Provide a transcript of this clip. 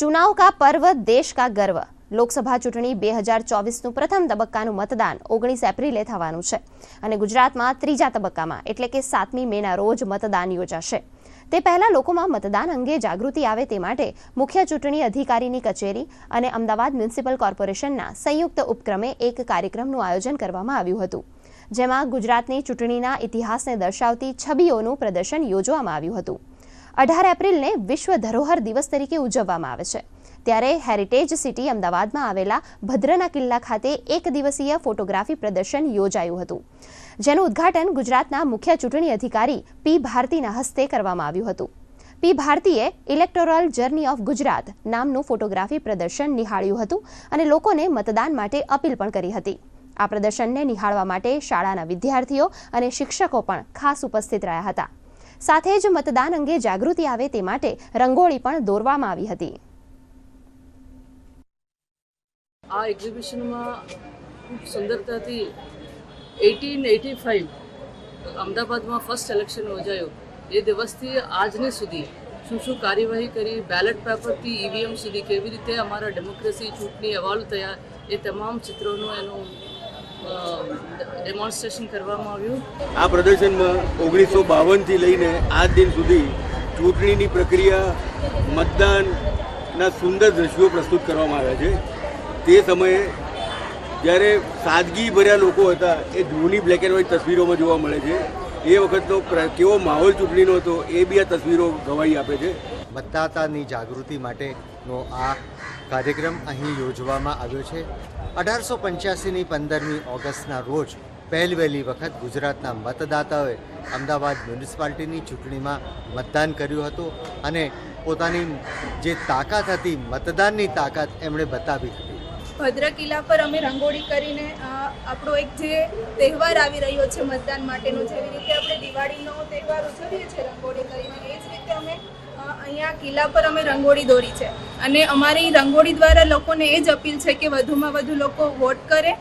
ચુનાવ કા પર્વ દેશ કા ગર્વ લોકસભા ચૂંટણી બે હજાર ચોવીસનું પ્રથમ તબક્કાનું મતદાન ઓગણીસ એપ્રિલે થવાનું છે અને ગુજરાતમાં ત્રીજા તબક્કામાં, એટલે કે સાતમી મેના રોજ મતદાન યોજાશે. તે પહેલાં લોકોમાં મતદાન અંગે જાગૃતિ આવે તે માટે મુખ્ય ચૂંટણી અધિકારીની કચેરી અને અમદાવાદ મ્યુનિસિપલ કોર્પોરેશનના સંયુક્ત ઉપક્રમે એક કાર્યક્રમનું આયોજન કરવામાં આવ્યું હતું, જેમાં ગુજરાતની ચૂંટણીના ઇતિહાસને દર્શાવતી છબીઓનું પ્રદર્શન યોજવામાં આવ્યું હતું. અઢાર એપ્રિલને વિશ્વ ધરોહર દિવસ તરીકે ઉજવવામાં આવે છે. ત્યારે હેરિટેજ સિટી અમદાવાદમાં આવેલા ભદ્રના કિલ્લા ખાતે એક દિવસીય ફોટોગ્રાફી પ્રદર્શન યોજાયું હતું. જેનું ઉદ્ઘાટન ગુજરાતના મુખ્ય ચૂંટણી અધિકારી પી ભારતીના હસ્તે કરવામાં આવ્યું હતું. પી ભારતીએ ઇલેક્ટોરલ જર્ની ઓફ ગુજરાત નામનું ફોટોગ્રાફી પ્રદર્શન નિહાળ્યું હતું અને લોકોને મતદાન માટે અપીલ પણ કરી હતી. આ પ્રદર્શનને નિહાળવા માટે શાળાના વિદ્યાર્થીઓ અને શિક્ષકો પણ ખાસ ઉપસ્થિત રહ્યા હતા. સાથે જ મતદાન અંગે જાગૃતિ આવે તે માટે રંગોળી પણ દોરવામાં આવી હતી. આ એક્ઝિબિશનમાં ખૂબ સુંદરતાથી એટીન એટી ફાઇવ અમદાવાદમાં ફર્સ્ટ ઇલેક્શન યોજાયો. એ દિવસથી આજની સુધી શું શું કાર્યવાહી કરી બેલેટ પેપરથી ઈવીએમ સુધી કેવી રીતે અમારા ડેમોક્રેસી ચૂંટણી અહેવાલ થયા, એ તમામ ચિત્રોનું એનું ડેમોન્સ્ટ્રેશન કરવામાં આવ્યું. આ પ્રદર્શનમાં ઓગણીસો બાવનથી લઈને આજ દિન સુધી ચૂંટણીની પ્રક્રિયા મતદાનના સુંદર દ્રશ્યો પ્રસ્તુત કરવામાં આવ્યા છે. તે સમયે જ્યારે સાદગી ભર્યા લોકો હતા એ જૂની બ્લેક એન્ડ વ્હાઇટ તસવીરોમાં જોવા મળે છે. એ વખતનો પ્ર- કેવો માહોલ ચૂંટણીનો હતો એ બી આ તસવીરો ગવાહી આપે છે. મતદાતાની જાગૃતિ માટેનો આ કાર્યક્રમ અહીં યોજવામાં આવ્યો છે. અઢારસો પંચ્યાસીની પંદરમી ઓગસ્ટના રોજ પહેલી વહેલી વખત ગુજરાતના મતદાતાઓએ અમદાવાદ મ્યુનિસિપાલિટીની ચૂંટણીમાં મતદાન કર્યું હતું અને પોતાની જે તાકાત હતી, મતદાનની તાકાત એમણે બતાવી હતી. ભદ્ર કિલ્લા પર અમે રંગોળી કરીને આપણો એક જે તહેવાર આવી રહ્યો છે મતદાન માટેનો, જેવી રીતે આપણે દિવાળીનો તહેવાર ઉજવીએ છીએ રંગોળી કરીને, એ જ અહીંયા કિલ્લા પર અમે રંગોળી દોરી છે. અને અમારી રંગોળી દ્વારા લોકોને એ જ અપીલ છે કે વધુમાં વધુ લોકો વોટ કરે.